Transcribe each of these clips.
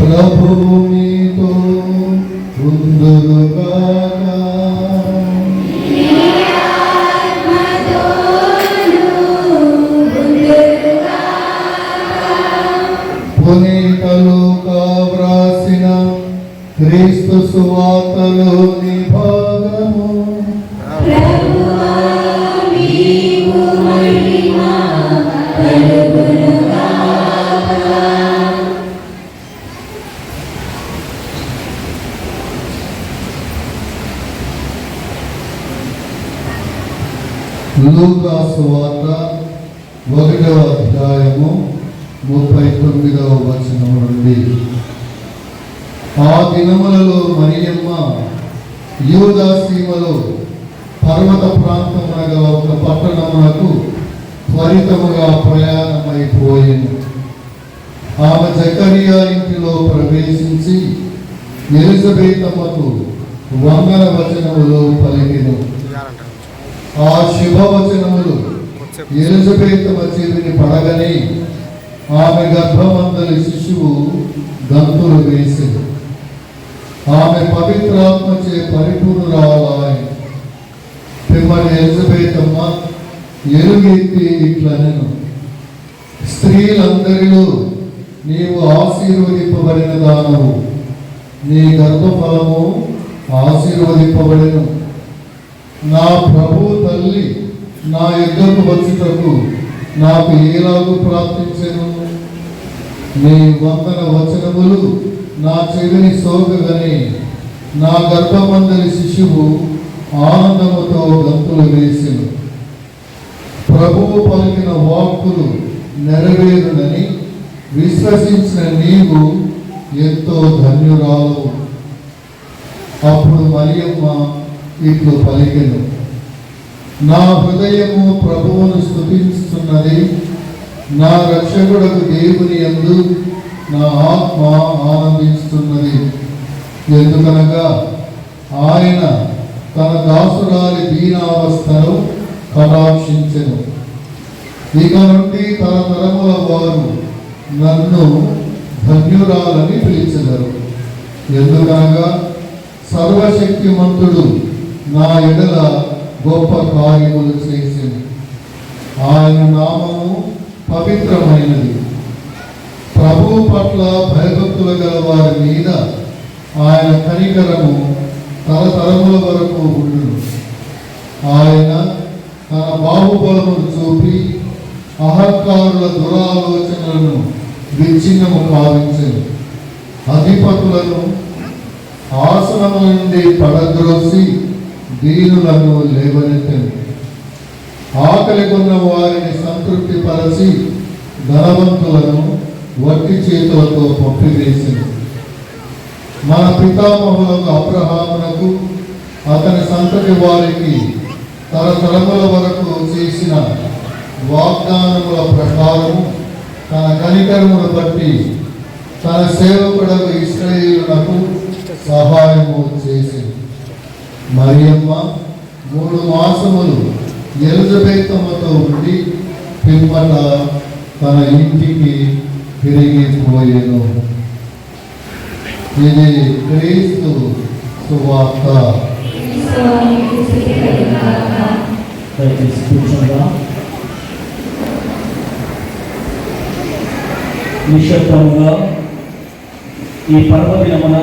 ప్రభువు ప్రయాణమైపోయింది ఆమె జకరియా ఇంటిలో ప్రవేశించి ఎలిజబెతమ్మకు వందన వచనములు పలికిను. ఆ శుభవచనములు ఎలిజబెతమ్మ చెవిని పడగని ఆమె గర్భమందరి శిశువు గంతులు వేసింది ఆమె పవిత్రాత్మచే పరిపూర్ణురాలాయి పిమ్మని ఎలిజబెతమ్మ ఎలుగెత్తి ఇట్లనెను. స్త్రీలందరిలో నీవు ఆశీర్వదింపబడిన దానము నీ గర్భఫలము ఆశీర్వదింపబడిను. నా ప్రభు తల్లి నా యుద్ధకు వచ్చుటకు నాకు ఏలాగు ప్రార్థించను. నీ వందన వచనములు నా చెవిని సోకగని. నా గర్భమందలి శిశువు ఆనందముతో గంతులు వేసెను. ప్రభువు పలికిన వాక్కులు నెరవేరునని విశ్వసించిన నీవు ఎంతో ధన్యురాలు. అప్పుడు మరియమ్మ ఇట్లు పలికెను. నా హృదయము ప్రభువును స్థుతిస్తున్నది నా రక్షకుడకు దేవుని యందు నా ఆత్మ ఆనందిస్తున్నది. ఎందుకనగా ఆయన తన దాసురాలి దీనావస్థను కటాక్షించెను. ఇక నుండి తరతరముల వారు నన్ను ధన్యురాలని పిలిచెదరు. ఎందుకనగా సర్వశక్తిమంతుడు నా ఎడల గొప్ప కార్యములు చేసింది ఆయన నామము పవిత్రమైనది. ప్రభు పట్ల భయభక్తులు గల వారి మీద ఆయన కనికరము తరతరముల వరకు ఉండును. ఆయన తన బాహుబలమును చూపి అహంకారుల దురాలోచనలను విచ్ఛిన్నము కావించను అధిపతులను ఆసనము నుండి పడద్రోసి దీనులను లేవనెత్తండి ఆకలి కొన్న వారిని సంతృప్తిపరచి ధనవంతులను వట్టి చేతులతో పంపివేసింది మన పితామహులకు అబ్రహామునకు అతని సంతతి వారికి తరతరముల వరకు చేసిన వాగ్దానముల ప్రకారము తన కనికరమును బట్టి తన సేవకుడకు ఇస్రాయేలునకు సహాయము చేసింది. మరియమ్మ మూడు మాసములు ఎలిజబెత్తమ్మతో ఉండి పిమ్మట తన ఇంటికి తిరిగిపోయేను ఇది క్రీస్తు సువార్త. కూర్చుందా నిశ్శబ్దముగా ఈ పర్వదినమున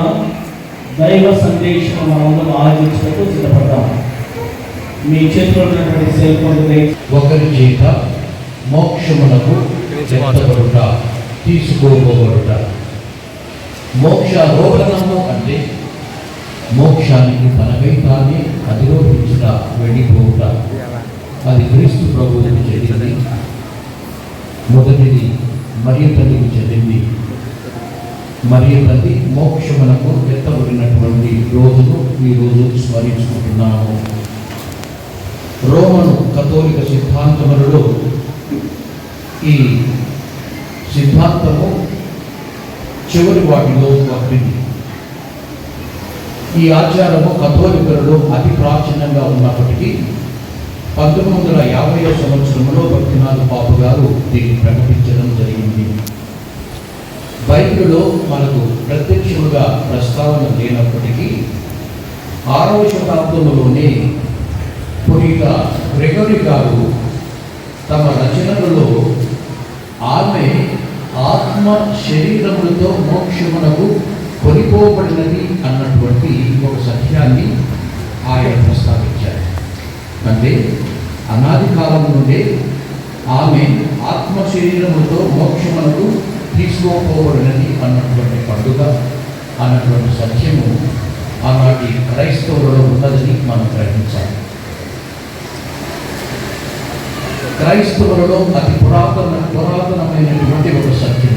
దైవ సందేశం మనందరం ఆలోచించటకు సిద్ధపడ్డాం మీ చేతిలో ఉన్నటువంటి సెల్ ఒకరి చేత మోక్షమునకు ఎత్తబడుట తీసుకోబడుట మోక్షారోహణము అంటే మోక్షానికి తనకై తానే అధిరోహించుట వెళ్ళిపోవుట. అది క్రీస్తు ప్రభువుకి చెందింది మొదటిది మరియు తల్లికి చెందింది మరియు తల్లి మోక్షమునకు ఎత్తబడినటువంటి రోజును ఈ స్మరించుకుంటున్నాము. రోమను కథోలిక సిద్ధాంతములలో ఈ సిద్ధాంతము చివరి వాటిలో ఒకటి. ఈ ఆచారము కథోలికలలో అతి ప్రాచీనంగా ఉన్నప్పటికీ పంతొమ్మిది వందల యాభై సంవత్సరంలో భక్తినాథ పాపు గారు దీన్ని ప్రకటించడం జరిగింది. బైబిల్లో మనకు ప్రత్యక్షముగా ప్రస్తావన లేనప్పటికీ ఆరవ శతాబ్దంలోనే పునీత గ్రెగరీ గారు తమ రచనలలో ఆమె ఆత్మ శరీరములతో మోక్షమునకు కొనిపోబడినది అన్నటువంటి ఒక సత్యాన్ని ఆయన ప్రస్తావించారు. అంటే అనాది కాలం నుండే ఆమె ఆత్మ శరీరముతో మోక్షములకు తీసుకోపోబడినది అన్నటువంటి పండుగ అన్నటువంటి సత్యము ఆనాటి క్రైస్తవులలో ఉన్నదని మనం గ్రహించాలి. క్రైస్తవులలో అతి పురాతన పురాతనమైనటువంటి ఒక సత్యం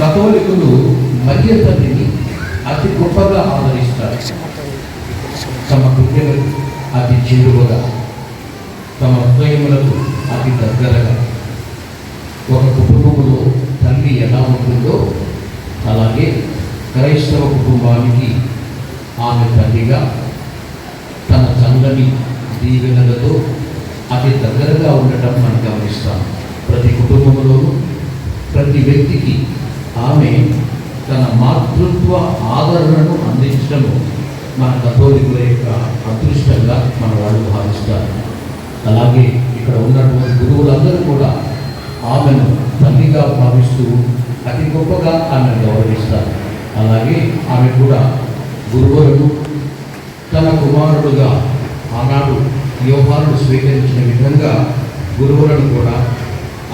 కథోలికులు మధ్య తల్లిని అతి గొప్పగా ఆదరిస్తారు. తమ హృదయములకు అతి చేరువగా తమ హృదయములకు అతి దగ్గరగా. ఒక కుటుంబంలో తల్లి ఎలా ఉంటుందో అలాగే క్రైస్తవ కుటుంబానికి ఆమె తల్లిగా తన చల్లని దీవెనలతో అతి దగ్గరగా ఉండటం మనం గమనిస్తాం. ప్రతి కుటుంబంలోనూ ప్రతి వ్యక్తికి ఆమె తన మాతృత్వ ఆదరణను అందించడము మన కథోలికుల యొక్క అదృష్టంగా మన వాళ్ళు భావిస్తారు. అలాగే ఇక్కడ ఉన్నటువంటి గురువులందరూ కూడా ఆమెను తల్లిగా భావిస్తూ అతి గొప్పగా ఆమెను గౌరవిస్తారు. అలాగే ఆమె కూడా గురువులను తన కుమారుడుగా ఆనాడు యోహానుడు స్వీకరించిన విధంగా గురువులను కూడా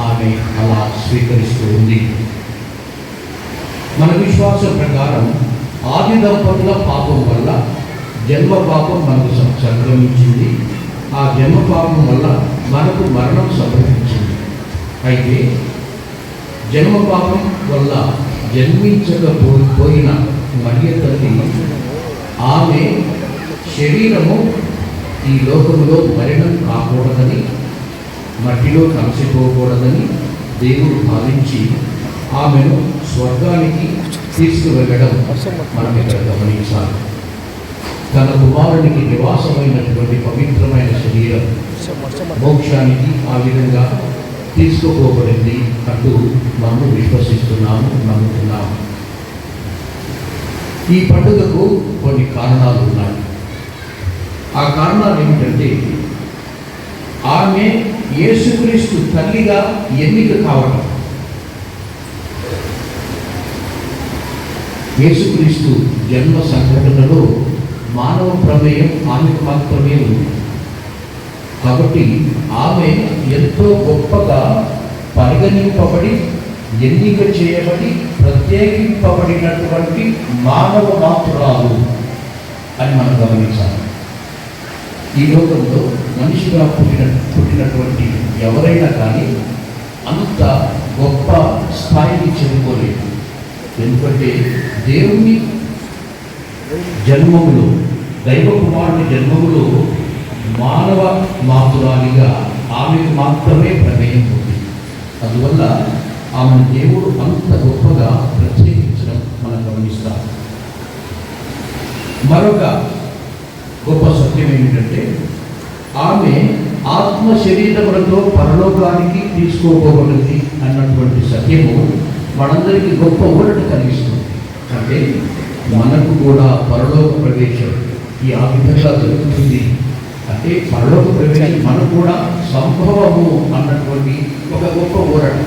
ఆమె అలా స్వీకరిస్తూ ఉంది. మన విశ్వాసం ప్రకారం ఆది దంపతుల పాపం వల్ల జన్మ పాపం మనకు సంక్రమించింది ఆ జన్మ పాపం వల్ల మనకు మరణం సంభవించింది. అయితే జన్మ పాపం వల్ల జన్మించకపోయిన మరియ తల్లి ఆమె శరీరము ఈ లోకంలో మరణం కాకూడదని మట్టిలో కలిసిపోకూడదని దేవుడు భావించి ఆమెను స్వర్గానికి తీసుకువెళ్ళడం మనం ఇక్కడ గమనించాలి. తన కుమారునికి నివాసమైనటువంటి పవిత్రమైన శరీరం మోక్షానికి ఆ విధంగా తీసుకుపోబడింది అంటూ మనము విశ్వసిస్తున్నాము నమ్ముతున్నాము. ఈ పండుగకు కొన్ని కారణాలు ఉన్నాయి. ఆ కారణాలు ఏమిటంటే ఆమె యేసుక్రీస్తు తల్లిగా ఎన్నిక కావడం యేసుక్రీస్తు జన్మ సంఘటనలో మానవ ప్రమేయం ఆమెకు మాత్రమే ఉంది. కాబట్టి ఆమె ఎంతో గొప్పగా పరిగణింపబడి ఎన్నిక చేయబడి ప్రత్యేకింపబడినటువంటి మానవ మాత్రాలు అని మనం గమనించాలి. ఈ లోకంలో మనిషిగా పుట్టిన పుట్టినటువంటి ఎవరైనా కానీ అంత గొప్ప స్థాయికి చేరుకోలేదు. ఎందుకంటే దేవుని జన్మములో దైవ కుమారుని జన్మములో మానవ మాతురాలిగా ఆమెకు మాత్రమే ప్రమేయం ఉంది అందువల్ల ఆమె దేవుడు అంత గొప్పగా ప్రత్యేకించడం మనం గమనిస్తాం. మరొక గొప్ప సత్యం ఏమిటంటే ఆమె ఆత్మ శరీరములతో పరలోకానికి తీసుకోబోబడింది అన్నటువంటి సత్యము మనందరికీ గొప్ప ఊరట కలిగిస్తుంది. అంటే మనకు కూడా పరలోక ప్రవేశం ఈ ఆ విధంగా దొరుకుతుంది అంటే పరలోక ప్రవేశం మనకు కూడా సంభవము అన్నటువంటి ఒక గొప్ప ఊరట.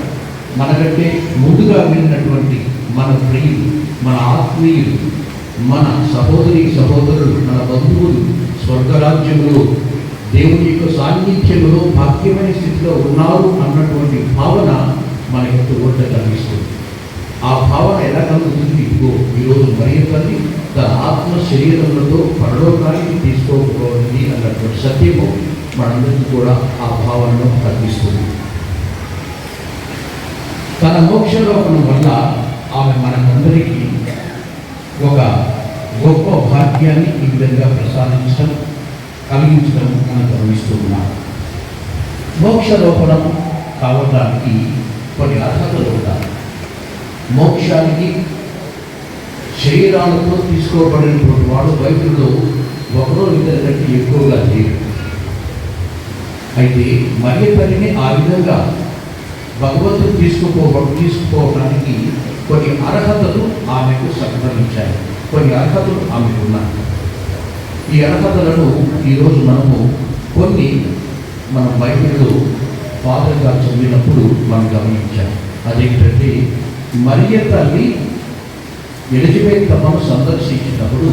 మనకంటే ముందుగా వెళ్ళినటువంటి మన ప్రియులు మన ఆత్మీయులు మన సహోదరి సహోదరులు మన బంధువులు స్వర్గరాజ్యంలో దేవుని యొక్క సాన్నిధ్యంలో భాగ్యమైన స్థితిలో ఉన్నారు అన్నటువంటి భావన మన యొక్క ఊరట కలిగిస్తుంది. ఆ భావన ఎలా కలుగుతుంది? ఇదిగో ఈరోజు మరియు తల్లి తన ఆత్మ శరీరములతో పరలోకానికి తీసుకోకపోయింది అన్నటువంటి సత్యము మనందరికీ కూడా ఆ భావనను కల్పిస్తుంది. తన మోక్షలోకం వల్ల ఆమె మనందరికీ ఒక గొప్ప భాగ్యాన్ని ఈ విధంగా ప్రసాదించడం కలిగించడం మనం గమనిస్తూ ఉన్నాం మోక్షలోపడం కావడానికి కొన్ని అర్హతలు ఉంటాయి. మోక్షానికి శరీరాలతో తీసుకోబడినటువంటి వాడు బైబిల్లో ఒకరో ఇద్దరు కంటే ఎక్కువగా లేరు అయితే మరియ ఆ విధంగా భగవంతుడు తీసుకుపో తీసుకుపోవడానికి కొన్ని అర్హతలు ఆమెకు సంక్రమించాయి కొన్ని అర్హతలు ఆమెకు ఉన్నాయి. ఈ అర్హతలను ఈరోజు మనము కొన్ని మన బైబిల్లో ఫాదర్గా చదివినప్పుడు మనం గమనించాం అదేంటంటే మరియ తల్లి ఎలిజబెత్ తమను సందర్శించినప్పుడు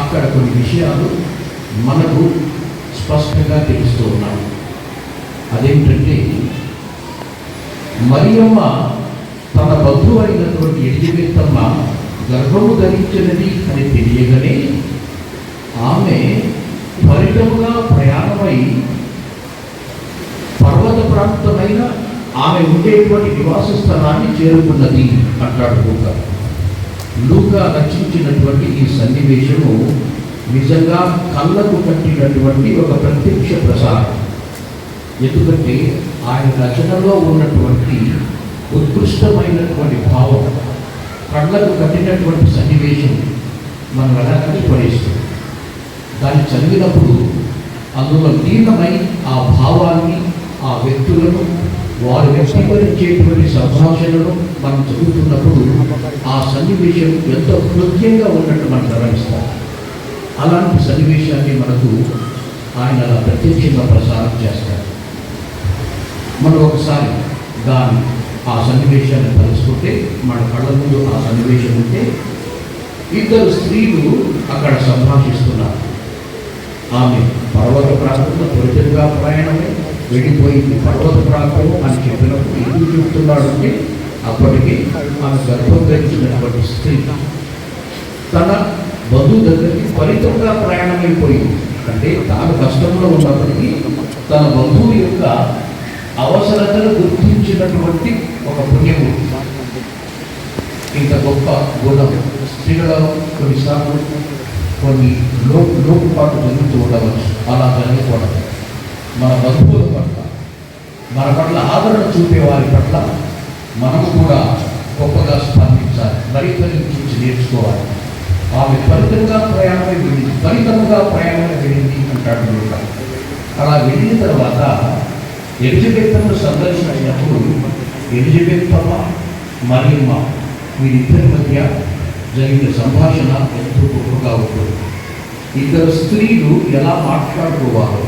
అక్కడ కొన్ని విషయాలు మనకు స్పష్టంగా తెలుస్తూ ఉన్నాయి. అదేంటంటే మరియమ్మ తన బంధువు అయినటువంటి ఎలిజబెత్తమ్మ గర్భము ధరించినది అని తెలియగానే ఆమె త్వరితముగా ప్రయాణమై పర్వత ప్రాంతమైన ఆమె ఉండేటువంటి నివాస స్థలాన్ని చేరుకున్నది అంటాడు లూకా లూకా రచించినటువంటి ఈ సన్నివేశము నిజంగా కళ్ళకు కట్టినటువంటి ఒక ప్రత్యక్ష ప్రసారం. ఎందుకంటే ఆయన రచనలో ఉన్నటువంటి ఉత్కృష్టమైనటువంటి భావం కళ్ళకు కట్టినటువంటి సన్నివేశం మనం ఎలా పడేస్తుంది. దాన్ని చదివినప్పుడు అందులో లీనమై ఆ భావాన్ని ఆ వ్యక్తులను వారు వ్యక్తీకరించేటువంటి సంభాషణను మనం చదువుతున్నప్పుడు ఆ సన్నివేశం ఎంతో హృదయంగా ఉన్నట్టు మనం గమనిస్తాం. అలాంటి సన్నివేశాన్ని మనకు ఆయన అలా ప్రత్యక్షంగా ప్రసారం చేస్తారు మనం ఒకసారి దాని ఆ సన్నివేశాన్ని తలుసుకుంటే మన కళ్ళ ముందు ఆ సన్నివేశం ఉంటే ఇద్దరు స్త్రీలు అక్కడ సంభాషిస్తున్నారు. ఆమె పర్వత ప్రాంతంలో త్వరితంగా ప్రయాణమే వెళ్ళిపోయింది పర్వత ప్రాంతం అని చెప్పినప్పుడు ఎందుకు చెప్తున్నాడు అంటే అప్పటికి ఆమె గర్భం ధరించినటువంటి స్త్రీ తన బంధువు దగ్గరికి ఫలితంగా ప్రయాణమైపోయింది. అంటే తాను కష్టంలో ఉన్నప్పటికీ తన బంధువు యొక్క అవసరతను గుర్తించినటువంటి ఒక పుణ్యము. ఇంత గొప్ప గుణం. స్త్రీలలో కొన్నిసార్లు కొన్ని లోపు లోటుపాటు జరుగుతూ ఉండవచ్చు. అలా జరగకూడదు. మన బంధువుల పట్ల మన పట్ల ఆదరణ చూపే వారి పట్ల మనము కూడా గొప్పగా స్పందించాలి మరితని చూసి నేర్చుకోవాలి. ఆమె ఫలితంగా ప్రయాణం వెళ్ళింది ఫలితంగా ప్రయాణం వెళ్ళింది అంటాడు అలా వెళ్ళిన తర్వాత ఎలిజబెత్తను సందర్శన అయినప్పుడు ఎలిజబెత్తమ్మ మరియమ్మ వీరిద్దరి మధ్య జరిగిన సంభాషణ ఎంతో గొప్పగా ఉంటుంది. ఇద్దరు స్త్రీలు ఎలా మాట్లాడుకోవాలో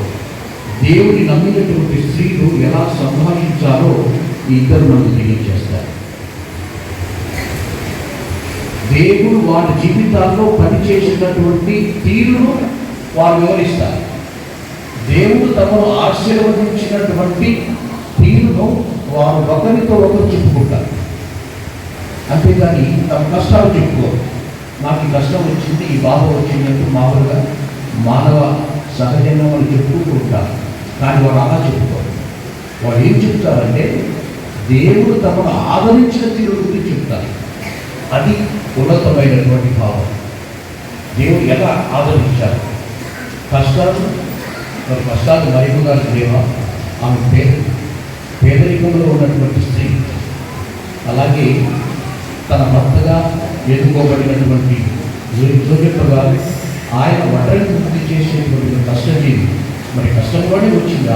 దేవుని నమ్మినటువంటి స్త్రీలు ఎలా సంభాషించాలో ఈ ఇద్దరు మనకు తెలియజేస్తారు. దేవుడు వారి జీవితాల్లో పనిచేసినటువంటి తీరును వారు వివరిస్తారు. దేవుడు తమను ఆశీర్వదించినటువంటి తీరును వారు ఒకరితో ఒకరు చెప్పుకుంటారు. అంతేగాని తమ కష్టాలు చెప్పుకోరు. నాకు ఈ కష్టం వచ్చింది ఈ బాధ వచ్చిందంటూ మామూలుగా మానవ సహజంగా మనం చెప్పుకుంటూ ఉంటారు. కానీ వారు అలా చెప్తారు వారు ఏం చెప్తారంటే దేవుడు తమను ఆదరించిన తీరు గురించి చెప్తారు. అది ఉన్నతమైనటువంటి భావం. దేవుడు ఎలా ఆదరించారు? కష్టాలు మరి కష్టాలు మరిగుగా లేవా ఆమె పేద పేదరికంలో ఉన్నటువంటి స్త్రీ. అలాగే తన భర్తగా ఎదుర్కోబడినటువంటి జోజప్ప ఆయన వడ్రని పూర్తి చేసేటువంటి కష్టజీవి. మరి కష్టంలోనే వచ్చింది?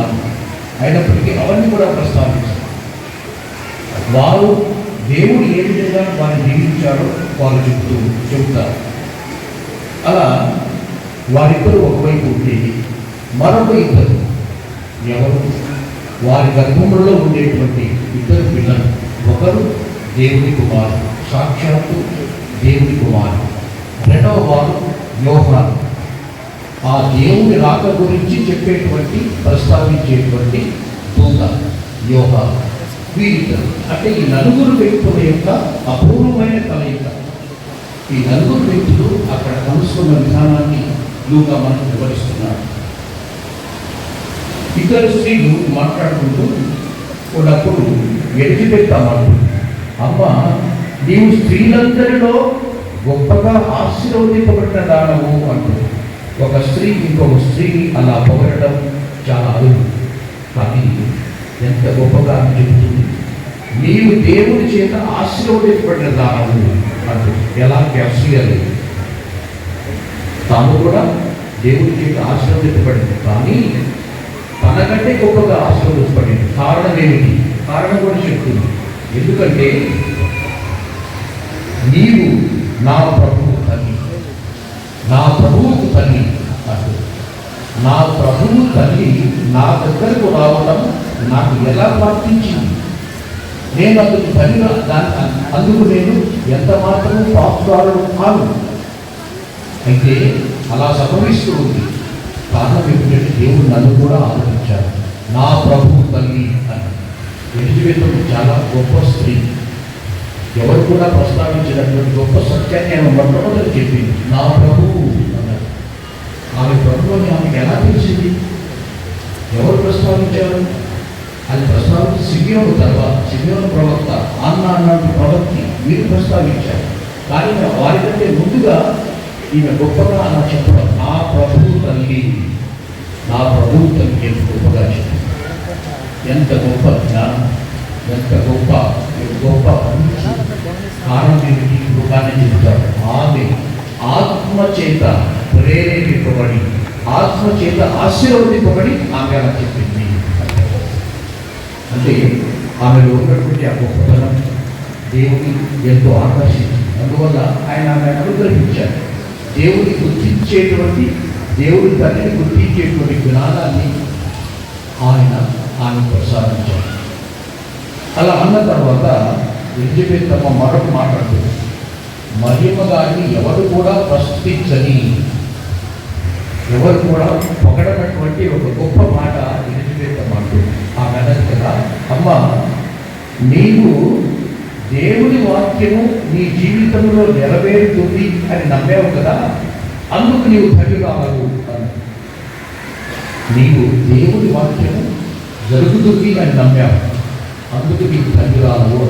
అయినప్పటికీ అవన్నీ కూడా ప్రస్తావించారు. వారు దేవుడు ఏ విధంగా వారిని దీవించాడో వారు చెప్తూ చెబుతారు. అలా వారిద్దరు ఒకవైపు ఉండేది మరొక ఇద్దరు ఎవరు? వారి గర్భంలో ఉండేటువంటి ఇద్దరు పిల్లలు ఒకరు దేవుని కుమారుడు సాక్షాత్తు దేవుని కుమారుడు. రెండవ వారు యోహాను. ఆ దేవుని రాక గురించి చెప్పేటువంటి ప్రస్తావించేటువంటి దూత యోగ వీరిద్దరు. అంటే ఈ నలుగురు వ్యక్తుల యొక్క అపూర్వమైన కలయిక. ఈ నలుగురు వ్యక్తులు అక్కడ కలుసుకున్న విధానాన్ని లూగా మనకు వివరిస్తున్నాడు. ఇద్దరు స్త్రీలు మాట్లాడుకుంటూ ఉన్నప్పుడు ఎలిజబెత్ అమ్మంటు అమ్మ నీవు స్త్రీలందరిలో గొప్పగా ఆశీర్వదింపబడిన దానము అంటుంది ఒక స్త్రీ ఇంకొక స్త్రీని అలా పొగడటం చాలా అరుదు. కానీ ఎంత గొప్పగా అని చెబుతుంది. నీవు దేవుని చేత ఆశీర్వదించబడిన దానము అంటుంది ఎలాంటి అసూయ లేదు తాను కూడా దేవుని చేత ఆశీర్వదించబడింది. కానీ తనకంటే గొప్పగా ఆశీర్వదించబడింది. కారణం ఏమిటి? కారణం కూడా చెప్తుంది. ఎందుకంటే నీవు నా ప్రభు నా ప్రభువుకు తల్లి. నా ప్రభువు తల్లి నా దగ్గరకు రావడం నాకు ఎలా ప్రార్థించింది నేను అందుకు తల్లి దాని అందుకు నేను ఎంత మాత్రము పాపుదారుడు కాను? అయితే అలా సంభవిస్తూ ఉంది. కారణం ఏమిటంటే దేవుడు నన్ను కూడా ఆదరించాడు. నా ప్రభు తల్లి అని. ఎలిజబెత్ చాలా గొప్ప స్త్రీ. ఎవరు కూడా ప్రస్తావించినటువంటి గొప్ప సత్యాన్ని ఆయన మొట్టమొదటి చెప్పింది నా ప్రభువు అన్నారు. ఆమె ప్రభు ఆమెకు ఎలా తెలిసింది? ఎవరు ప్రస్తావించారు? అది ప్రస్తావించి సిగ్యోను తర్వాత సిగ్యోను ప్రవక్త అన్న అన్నట్టు ప్రవక్తి మీరు ప్రస్తావించారు. కానీ వారికంటే ముందుగా ఈమె గొప్పగా అలా చెప్పడం నా ప్రభువు తల్లి నా ప్రభువు తల్లి ఎంత గొప్పగా చెప్పింది ఎంత గొప్ప జ్ఞానం ఎంత గొప్ప గొప్ప కారణం ఏమిటి గొప్పనే చెప్తాడు ఆమె ఆత్మ చేత ప్రేరేపింపబడి ఆత్మ చేత ఆశీర్వదింపబడి ఆమె అలా చెప్పింది. అంటే ఆమెలో ఉన్నటువంటి ఆ గొప్పతనం దేవుని ఎంతో ఆకర్షించింది. అందువల్ల ఆయన ఆమె అనుగ్రహించారు దేవుని గుర్తించేటువంటి దేవుడి తల్లిని గుర్తించేటువంటి జ్ఞానాన్ని ఆయన ఆమె ప్రసాదించారు అలా అన్న తర్వాత ఎలిజబెత్ మరొక మాట్లాడుతుంది మహిమ గారిని ఎవరు కూడా ప్రస్తుతించని ఎవరు కూడా పొగడనటువంటి ఒక గొప్ప మాట ఎలిజబెత్ మాట్లాడు ఆ అన్నది కదా? అమ్మ నీవు దేవుని వాక్యము నీ జీవితంలో నెరవేరుతుంది అని నమ్మావు కదా? అందుకు నీవు తల్లి కావాలి నీవు దేవుని వాక్యము జరుగుతుంది అని నమ్మావు. అందుకు నీకు తల్లి రావు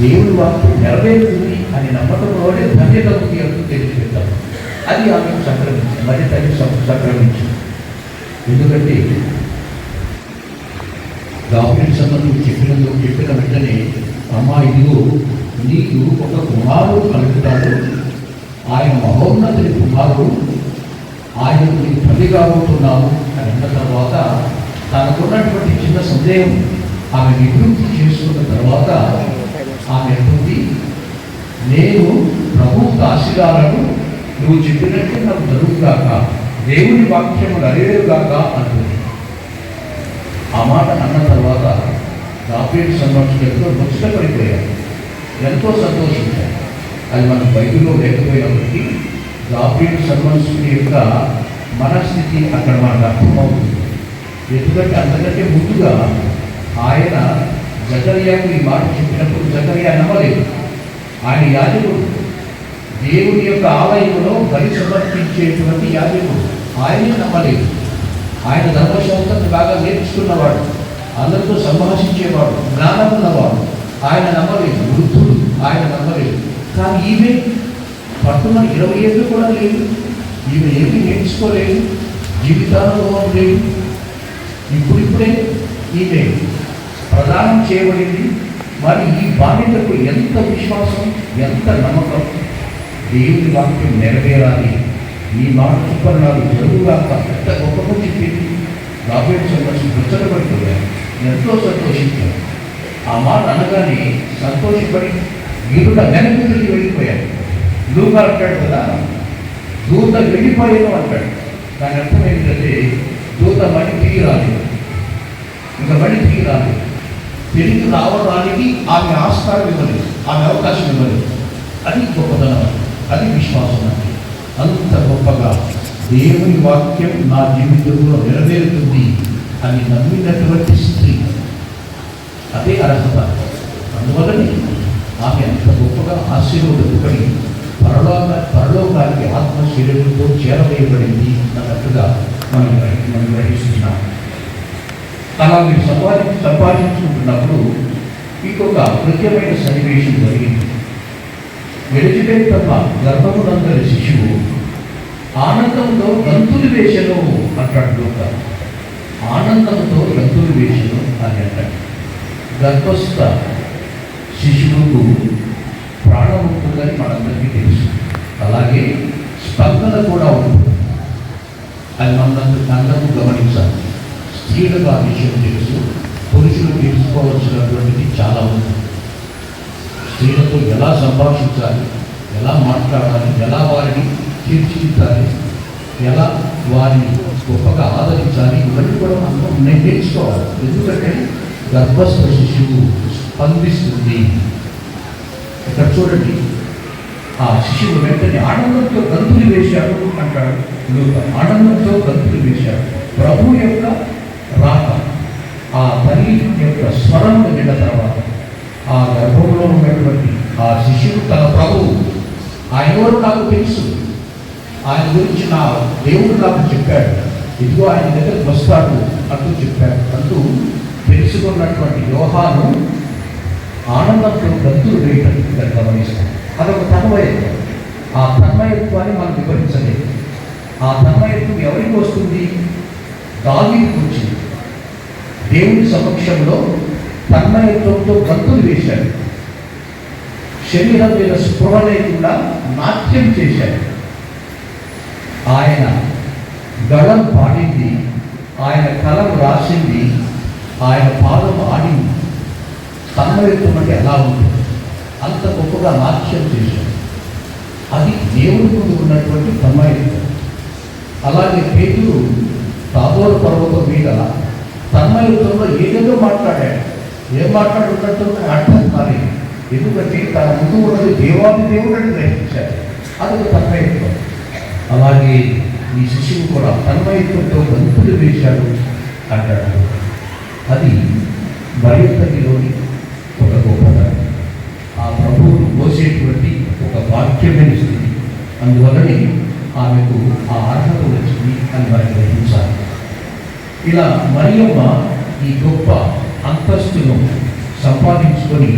దేవుని వాక్యం నెరవేరుతుంది అని నమ్మకంలోనే ధన్యత ఉంది అంటూ తెలియజేస్తాను అది ఆమె సంక్రమించింది మరి తల్లి సంక్రమించింది ఎందుకంటే డాక్టర్ సంబంధం చెప్పినందుకు చెప్పిన వెంటనే అమ్మా ఇదిగో నీకు ఒక కుమారుడు కలుగుతాడు ఆయన మహోన్నతుని కుమారుడు ఆయన నీకు తల్లి కాబోతున్నావు అని అన్న తర్వాత తనకున్నటువంటి చిన్న సందేహం ఆమె నివృత్తి చేసుకున్న తర్వాత ఆమె అంటుంది నేను ప్రభు దాసిగాలను నువ్వు చెప్పినట్టు నాకు జరుగుగాక దేవుని వాక్యము నెరవేరుగాక అంటుంది. ఆ మాట అన్న తర్వాత రాఫేల్ సంరక్షకులతో ముచ్చటపడిపోయారు ఎంతో సంతోషించారు అది మన బైబిల్లో లేకపోయినప్పటికీ రాఫేల్ సంరక్షకుడి యొక్క మనస్థితి అక్కడ మనకు అర్థమవుతుంది. ఎందుకంటే అంతకంటే ముందుగా ఆయన జకర్యాకు ఈ మాట చెప్పినప్పుడు జకర్యా నమ్మలేదు. ఆయన యాజకుడు. దేవుని యొక్క ఆలయంలో బలి సమర్పించేటువంటి యాజకుడు. ఆయనే నమ్మలేదు. ఆయన ధర్మశాస్త్రాన్ని బాగా నేర్చుకున్నవాడు. అందరితో సంభాషించేవాడు. జ్ఞానం ఉన్నవాడు. ఆయన నమ్మలేదు. వృద్ధుడు. ఆయన నమ్మలేదు. కానీ ఈమె పట్టుమన ఇరవై ఏళ్ళు కూడా లేదు. ఈమె ఏమీ నేర్చుకోలేదు. జీవితానుభవం లేదు. ఇప్పుడిప్పుడే ఈమె ప్రదానం చేయబడింది. మరి ఈ బాధ్యతకు ఎంత విశ్వాసం ఎంత నమ్మకం? దేవుని వాక్యం నెరవేరాలి. ఈ మాట సుపర్ణాలు జరుగుగాక ఎంత గొప్పగా చెప్పింది రాబోయే సందర్శన ముచ్చటపడిపోయారు. ఎంతో సంతోషించాను ఆ మాట అనగానే సంతోషపడి వీరుడ వెనక్కి తిరిగి వెళ్ళిపోయాడు లూకా అంటాడు కదా దూత వెళ్ళిపోయాను అంటాడు. దాని అర్థం ఏంటంటే దూత మణి తిరిగి రాలేదు. ఇంకా మణి తిరిగి రాలేదు. తిరిగి రావడానికి ఆమె ఆస్కారం ఇవ్వలేదు ఆమె అవకాశం ఇవ్వలేదు. అది గొప్పతనం అది విశ్వాసం అండి. అంత గొప్పగా దేవుని వాక్యం నా జీవితంలో నెరవేరుతుంది అని నమ్మినటువంటి స్త్రీ. అదే అర్హత. అందువలనే ఆమె అంత గొప్పగా ఆశీర్వదింపబడి పరలోక పరలోకానికి ఆత్మ శరీరంతో చేరవేయబడింది అన్నట్టుగా మనం మనం గ్రహిస్తున్నాం. అలా మీరు సంపాది సంపాదించుకుంటున్నప్పుడు ఇంకొక ముఖ్యమైన సన్నివేశం జరిగింది. ఎలిజబెత్ తప్ప గర్భమునందరి శిశువు ఆనందంతో గంతులు వేషను అంటాడు ఆనందంతో గంతులు వేషను అని అంటాడు గర్భస్థ శిశువుకు ప్రాణం ఉంటుందని మనందరికీ తెలుసు. అలాగే స్పందన కూడా ఉంటుంది. అది మనందరూ అందరూ గమనించాలి. స్త్రీలకు ఆ విషయం తెలుసు పురుషులు తెలుసుకోవాల్సినటువంటిది చాలా ఉంది స్త్రీలతో ఎలా సంభాషించాలి ఎలా మాట్లాడాలి ఎలా వారిని తీర్చిదిద్దాలి ఎలా వారిని గొప్పగా ఆదరించాలి. ఇవన్నీ కూడా మనం నేను తెలుసుకోవాలి ఎందుకంటే గర్భస్థ శిశువు స్పందిస్తుంది ఇక్కడ చూడండి ఆ శిశువు వెంటనే ఆనందంతో గంతులు వేశాడు. అంటాడు ఆనందంతో గంతులు వేశాడు. ప్రభు యొక్క రాక ఆ తల్లి యొక్క స్వరం విన్న తర్వాత ఆ గర్భంలో ఉన్నటువంటి ఆ శిష్యుడు తన ప్రభువు ఆయన ఎవరు నాకు తెలుసు. ఆయన గురించి నా దేవుడు నాకు చెప్పాడు. ఇదిగో ఆయన దగ్గరికి వస్తాడు అంటూ చెప్పాడు. అంటూ తెలుసుకున్నటువంటి యోహాను ఆనందంతో గంతులు వేయటం ఇక్కడ గమనిస్తాం. అదొక తన్మయత్వం. ఆ తన్మయత్వాన్ని మనం వివరించలేదు. ఆ తన్మయత్వం ఎవరికి వస్తుంది? దావీకి వచ్చింది దేవుని సమక్షంలో తన్మయత్వంతో గంతులు వేశాడు. శరీరం మీద స్పృహ లేకుండా నాట్యం చేశాడు. ఆయన గళం పాడింది ఆయన కలం రాసింది ఆయన పాదం ఆడింది. తన్మయత్వం అంటే ఎలా ఉంటుంది? అంత గొప్పగా నాట్యం చేశాడు. అది దేవుడి ముందు ఉన్నటువంటి తన్మయత్వం. అలాగే పేతుడు తాబోరు పర్వతం మీద తన్మయత్వంలో ఏదేదో మాట్లాడాడు. ఏం మాట్లాడుతున్నట్టు అర్థం కాలేదు. ఎందుకంటే తన ముందు ఉన్నది దేవాది దేవుడు అని గ్రహించాడు. అదొక తన్మయత్వం. అలాగే ఈ శిశువు కూడా తన్మయత్వంతో బంతులు వేశాడు అంటాడు. అది మరింతలోని ఒక గొప్పతనం. ఆ ప్రభువును మోసేటువంటి ఒక భాగ్యమైన స్థితి. అందువలనే ఆమెకు ఆ అర్హత వచ్చింది అని మనం గ్రహించాలి. ఇలా మరియమ్మ ఈ గొప్ప అంతస్తును సంపాదించుకొని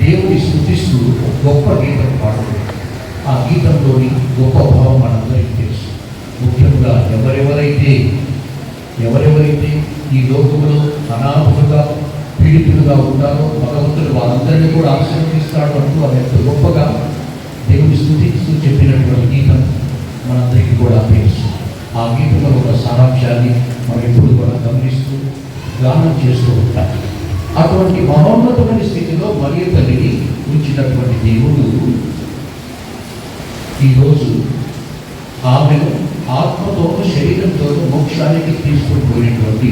దేవుని స్థుతిస్తూ గొప్ప గీతం పాడుతుంది. ఆ గీతంలోని గొప్ప భావం మనందరికీ తెలుసు. ముఖ్యంగా ఎవరెవరైతే ఎవరెవరైతే ఈ లోకంలో అనాథులుగా పీడితులుగా ఉంటారో భగవంతుడు వాళ్ళందరినీ కూడా ఆశీర్వదిస్తాడు అంటూ అది ఎంత గొప్పగా దేవుని స్థుతిస్తూ చెప్పినటువంటి గీతం మనందరికీ కూడా తెలుసు. ఆ గీతలో ఒక సారాంశాన్ని మనం ఎప్పుడు కూడా గమనిస్తూ గానం చేస్తూ ఉంటాం అటువంటి మహోన్నతమైన స్థితిలో మరియు తల్లిని ఉంచినటువంటి దేవుడు ఈరోజు ఆమెను ఆత్మతోనూ శరీరంతోనూ మోక్షానికి తీసుకొని పోయినటువంటి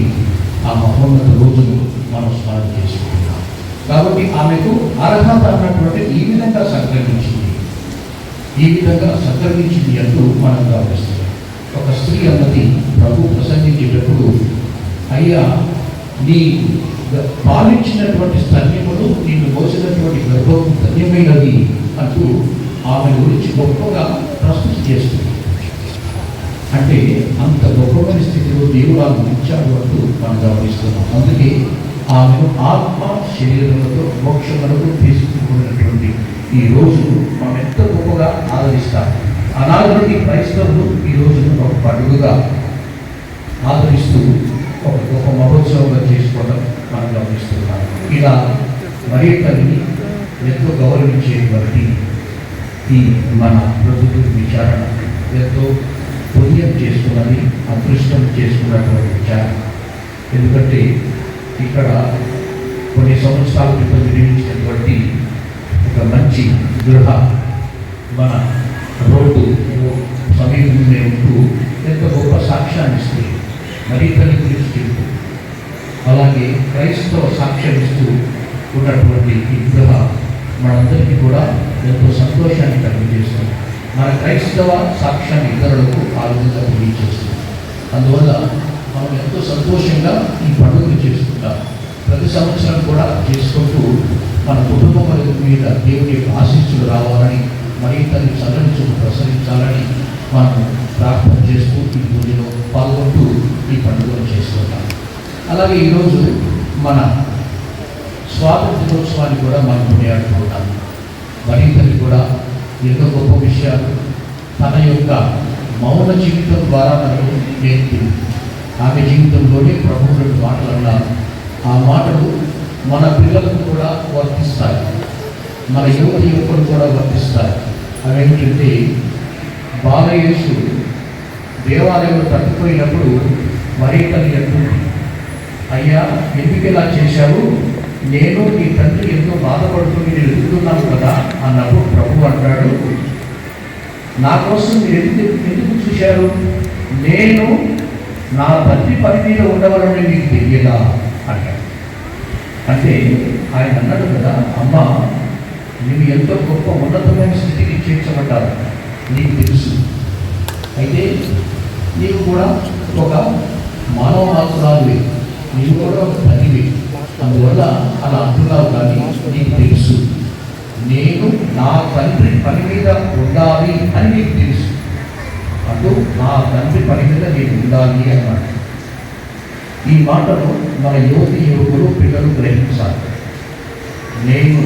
ఆ మహోన్నత రోజును మనం స్మరణ చేసుకుంటున్నాం. కాబట్టి ఆమెకు అర్హత అన్నటువంటి ఈ విధంగా సంక్రమించింది ఈ విధంగా సంక్రమించింది అంటూ మనం గమనిస్తున్నాం. ఒక స్త్రీ అన్నది ప్రభు ప్రసంగించేటప్పుడు అయ్యా నీ పాలించినటువంటి స్తన్యములు నిన్ను మోసినటువంటి గర్భం ధన్యమైనది అంటూ ఆమె గురించి గొప్పగా ప్రస్తుతి చేస్తుంది. అంటే అంత గొప్పమైన స్థితిలో దేవుడు ఆమె ఉంచాడు అంటూ మనం గమనిస్తున్నాం. అందుకే ఆమెను ఆత్మ శరీరములతో మోక్షములకు తీసుకున్నటువంటి ఈ రోజు మనం ఎంత గొప్పగా ఆదరిస్తాం. అనాది క్రైస్తవ క్రైస్తవులు ఈ రోజును ఒక పండుగగా ఆదరిస్తూ ఒక గొప్ప మహోత్సవంగా చేసుకోవడం మనం గమనిస్తున్నాం. ఇలా మరీ తల్లిని ఎంతో గౌరవించేటువంటి ఈ మన ప్రభుత్వ విచారణ ఎంతో పుణ్యం చేసుకున్నది అదృష్టం చేసుకున్నటువంటి విచారణ. ఎందుకంటే ఇక్కడ కొన్ని సంవత్సరాల క్రితం నిర్మించినటువంటి ఒక మంచి గృహ మన రోడ్డు సమీపంలో ఉంటూ ఎంత గొప్ప సాక్ష్యాన్ని ఇస్తుంది మరీ తల్లి గురించి అలాగే క్రైస్తవ సాక్ష్యం ఇస్తూ ఉన్నటువంటి ఈ గృహ మనందరికీ కూడా ఎంతో సంతోషాన్ని కలిగజేస్తుంది మన క్రైస్తవ సాక్ష్యాన్ని ఇతరులకు ఆ విధంగా తెలియజేస్తుంది. అందువల్ల మనం ఎంతో సంతోషంగా ఈ పండుగను చేసుకుంటాం. ప్రతి సంవత్సరం కూడా చేసుకుంటూ మన కుటుంబం మీద దేవుని యొక్క ఆశీస్సులు రావాలని మరి తల్లి ప్రసరించాలని మనము ప్రార్థన చేస్తూ ఈ పూజలో పాల్గొంటూ ఈ పండుగను చేసుకుంటాం అలాగే ఈరోజు మన స్వాతంత్ర దినోత్సవాన్ని కూడా మనం కొనియాడుకుంటాం. మరి కూడా ఎన్నో గొప్ప విషయాలు. తన యొక్క మౌన జీవితం ద్వారా మనకు నేర్పింది ఆమె జీవితంలోనే రెండు మాటలు అన్నారు. ఆ మాటలు మన పిల్లలకు కూడా వర్తిస్తాయి. మన యువత యువకులు కూడా వర్తిస్తాయి. అవేంటంటే బాలయేసు దేవాలయంలో తప్పిపోయినప్పుడు మరీ తల్లి అంటుంది అయ్యా ఎందుకు ఇలా చేశావు? నేను నీ తండ్రి ఎంతో బాధపడుతూ నేను ఎదుగుతున్నాను కదా అన్నప్పుడు ప్రభు అంటాడు నా కోసం మీరు ఎందుకు ఎందుకు చూశారు? నేను నా తండ్రి పని మీద ఉండవాలని మీకు తెలియదా? అంటాడు. అంటే ఆయన అన్నాడు కదా అమ్మ నువ్వు ఎంతో గొప్ప ఉన్నతమైన స్థితికి చేర్చబడ్డారు నీకు తెలుసు. అయితే నీవు కూడా ఒక మానవ మాత్రాలు నీవు కూడా ఒక తల్లివి అందువల్ల అలా అంటున్నావు కానీ నీకు తెలుసు. నేను నా తండ్రి పని మీద ఉండాలి అని నీకు తెలుసు. అటు నా తండ్రి పని మీద నేను ఉండాలి అన్నాడు. ఈ మాటను మన యువతి యువకులు పిల్లలు గ్రహించాలి. నేను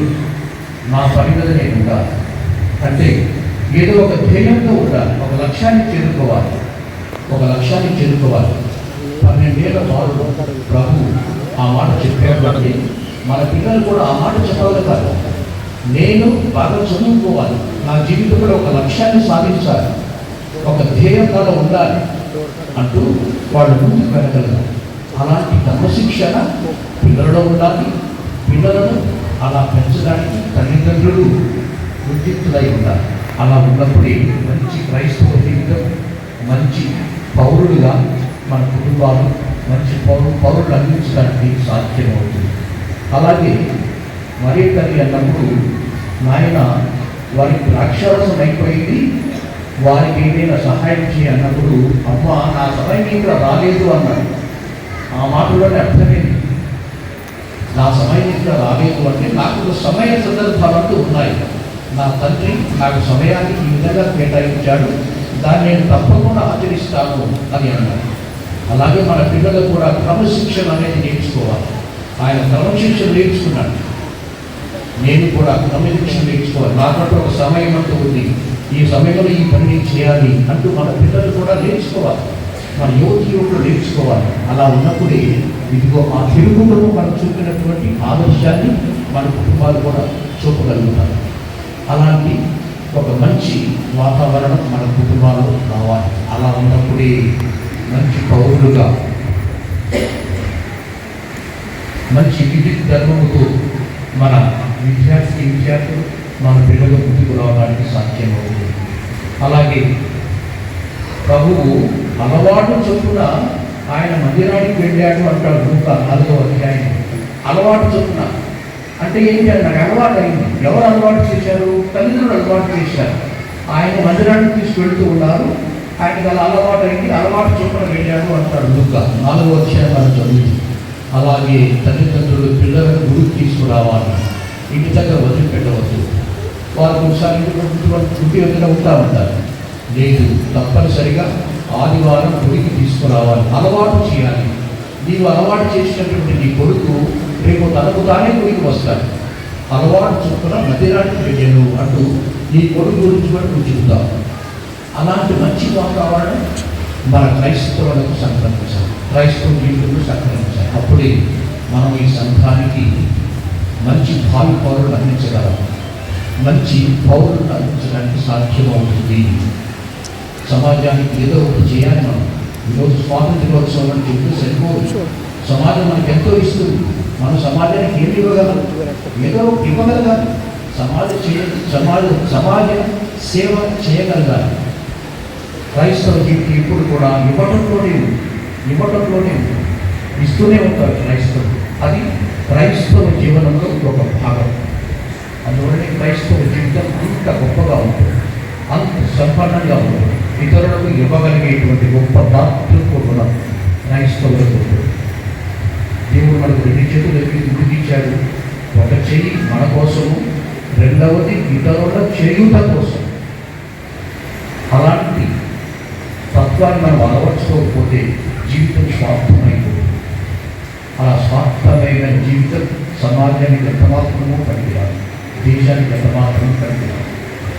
నా పని మీద నేను ఉండాలి. అంటే ఏదో ఒక ధ్యేయంతో ఉండాలి. ఒక లక్ష్యాన్ని చేరుకోవాలి. ఒక లక్ష్యాన్ని చేరుకోవాలి. పన్నెండేళ్ళ వారు ప్రభు ఆ మాట చెప్పేటువంటి మన పిల్లలు కూడా ఆ మాట చెప్పగలుగుతారు నేను బాగా చదువుకోవాలి. నా జీవితంలో ఒక లక్ష్యాన్ని సాధించాలి. ఒక ధ్యేయం కూడా ఉండాలి అంటూ వాళ్ళు ముందుకు వెళ్ళగలరు. అలాంటి క్రమశిక్షణ పిల్లలలో ఉండాలి. పిల్లలను అలా పెంచడానికి తల్లిదండ్రులు ఉద్యుక్తులై ఉండాలి. అలా ఉన్నప్పుడే మంచి క్రైస్తవ జీవితం మంచి పౌరులుగా మన కుటుంబాలు మంచి పౌరు పౌరులు అందించడానికి సాధ్యమవుతుంది. అలాగే మరి తల్లి అన్నప్పుడు నాయన వారికి ద్రాక్షారసం అయిపోయింది వారికి ఏదైనా సహాయం చేయన్నప్పుడు అమ్మ నా సమయం ఇంకా రాలేదు అన్నాడు. ఆ మాటలోనే అర్థమైంది. నా సమయం ఇంకా రాలేదు అంటే నాకు సమయ సందర్భాలంటూ ఉన్నాయి. నా తండ్రి నాకు సమయానికి ఈ విధంగా కేటాయించాడు. దాన్ని నేను తప్పకుండా ఆచరిస్తాను అని అన్నాడు. అలాగే మన పిల్లలు కూడా క్రమశిక్షణ అనేది నేర్చుకోవాలి. ఆయన క్రమశిక్షణ నేర్చుకున్నాడు. నేను కూడా క్రమశిక్షణ నేర్చుకోవాలి. నాకంటూ ఒక సమయం అంటూ ఉంది. ఈ సమయంలో ఈ పని చేయాలి అంటూ మన పిల్లలు కూడా నేర్చుకోవాలి. మన యువతి యువకులు నేర్చుకోవాలి. అలా ఉన్నప్పుడే ఇదిగో ఆ తెలుగులో మనం చూపినటువంటి ఆదర్శాన్ని మన కుటుంబాలు కూడా చూపగలుగుతారు. అలాంటి ఒక మంచి వాతావరణం మన కుటుంబాల్లో రావాలి. అలా ఉన్నప్పుడే మంచి పౌరులుగా మంచి విద్యుత్ ధర్మముతో మన విద్యార్థి విద్యార్థులు మన పిల్లలు ముందుకు రావడానికి సాధ్యమవుతుంది. అలాగే ప్రభువు అలవాటు చొప్పున ఆయన మందిరానికి వెళ్ళాడు అంటాడు నూక నాలుగో అధ్యాయం. అలవాటు చొప్పున అంటే ఏంటి నాకు అలవాటు అయింది. ఎవరు అలవాటు చేశారు? తల్లిదండ్రులు అలవాటు చేశారు. ఆయన మందిరానికి తీసుకెళ్తూ ఉన్నారు. ఆయనకి అలా అలవాటు అయింది. అలవాటు చొప్పున వెళ్ళాడు అంటాడు నూక నాలుగో అధ్యాయం మనం అలాగే తల్లిదండ్రులు పిల్లలను గుడికి తీసుకురావాలి. ఇంటి దగ్గర వదిలిపెట్టవద్దు. వారు ఒకసారి ఇంటి వదిలి ఉంటా ఉంటారు. లేదు తప్పనిసరిగా ఆదివారం గుడికి తీసుకురావాలి. అలవాటు చేయాలి. నీవు అలవాటు చేసినటువంటి నీ కొడుకు రేపు తనకు తానే గుడికి వస్తాడు అలవాటు చొప్పున మధ్యరాత్రి వెళ్ళాను అంటూ నీ కొడుకు గురించి కూడా నువ్వు చెబుతావు. అలాంటి మంచి వాతావరణం మన క్రైస్తవులకు సంక్రమించాలి. క్రైస్తవ జీవితంలో సంక్రమించాలి. అప్పుడే మనం ఈ సంఘానికి మంచి భావి పౌరులు అందించగలం. మంచి పౌరులను అందించడానికి సాధ్యమవుతుంది. సమాజానికి ఏదో ఒకటి చేయాలి మనం. ఈరోజు స్వాతంత్ర దినోత్సవం అని చెప్తే సరిపోవచ్చు సమాజం మనకు ఎంతో ఇస్తుంది. మనం సమాజానికి ఏమి ఇవ్వగలం? ఏదో ఇవ్వగలగాలి. సమాజ చేయ సమాజ సమాజ సేవ చేయగలగాలి. క్రైస్తవ జీవితం ఇప్పుడు కూడా ఇవ్వటంలోనే ఉంది. ఇవ్వటంలోనే ఉంది. ఇస్తూనే ఉంటారు క్రైస్తవులు. అది క్రైస్తవ జీవనంలో ఒక భాగం. అందువల్లనే క్రైస్తవ జీవితం అంత గొప్పగా ఉంటుంది. అంత సంపన్నంగా ఉంటుంది. ఇతరులకు ఇవ్వగలిగేటువంటి గొప్ప దాతృత్వ గుణం క్రైస్తవులకు ఉంటుంది దేవుడు మనకు రెండు చేతులు ఎందుకు ఇచ్చాడు ఒక చెయ్యి మన కోసము రెండవది ఇతరుల చేయుట కోసం. అలాంటి తత్వాన్ని మనం అలవర్చుకోకపోతే జీవితం స్వార్థమైపోతుంది. అలా స్వార్థమైన జీవితం సమాజానికి ఎంత మాత్రమూ పనికిరాదు. దేశానికి ఎంత మాత్రమూ పనికిరాదు.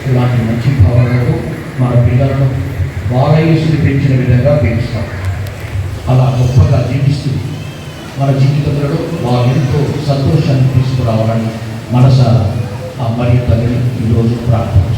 ఇలాంటి మంచి భావనలతో మన పిల్లలను బాలయేసుని పెంచిన విధంగా పెంచుతాం అలా గొప్పగా జీవిస్తూ మన జీవితంలో వారు ఎంతో సంతోషాన్ని తీసుకురావాలని మనసారా ఆ మరియు తల్లిని ఈరోజు ప్రార్థన